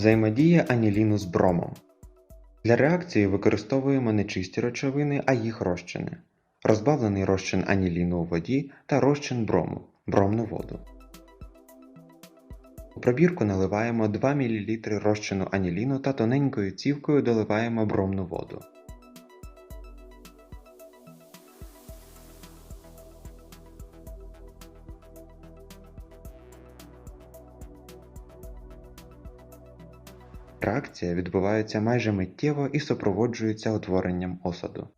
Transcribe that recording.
Взаємодія аніліну з бромом. Для реакції використовуємо не чисті речовини, а їх розчини. Розбавлений розчин аніліну у воді та розчин брому бромну воду. У пробірку наливаємо 2 мл розчину аніліну та тоненькою цівкою доливаємо бромну воду. Реакція відбувається майже миттєво і супроводжується утворенням осаду.